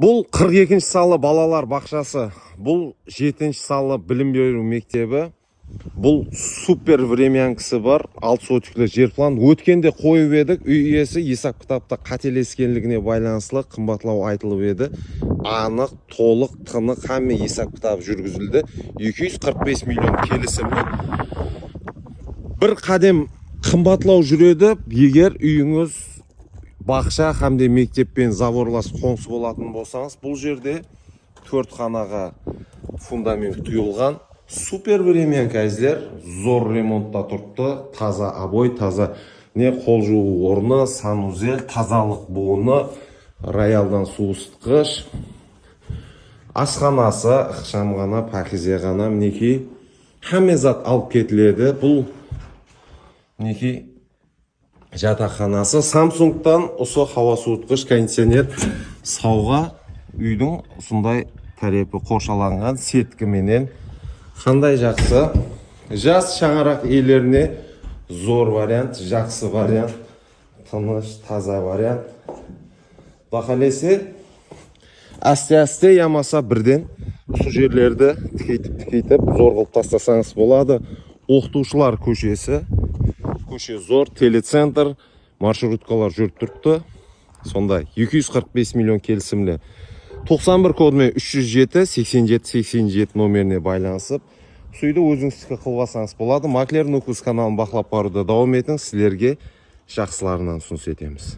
бұл 42 салы балалар бақшасы. Бұл 7 салы білім беру мектебі. Бұл супер времянкісі бар. Алты сотиклі жер план. Өткенде қойып едік үй иесі есап кітапта қателескенлігіне байланысты қымбатлау айтылып еді. Анық толық тынық хамме есап кітап жүргізілді. 245 миллион келісімді бір қадем қымбатлау жүреді. Егер үйіңіз бақша hamda мектеппен заборлас қоңсы болатын болсаңыз бұл жерде төрт қанаға фундамент құйылған. Супер времянка әзілер зор ремонтта тұрыпты. Таза обой таза не қол жуу орны санузел тазалық буыны роялдан су ысытқыш асханасы ықшамғана пәкізеғана мінекей. Хамме зат алып кетіледі. Бұл мінекей жатақханасы самсунгтан осы хауа суытқыш кондиционер сауға үйдің осындай тарепі қоршаланған сеткіменен. Қандай жақсы? Жас шаңырақ иелеріне зор вариант жақсы вариант тыныш таза вариант. Бақалесе әсте әсте ямаса бірден осы жерлерді тікейтіп тікейтіп зор қылып тастасаңыз болады. Оқытушылар көшесі. Көше зор телецентр маршруткалар жүріп тұрыпты. Сондай 245 миллион келісімлі 91 кодымен 307 87 87 номеріне байланысып суйды өзіңіздікі қылып алсаңыз болады. Маклер нукус каналын бақылап баруды давам етіңіз. Сіздерге жақсыларынан ұсыныс етеміз.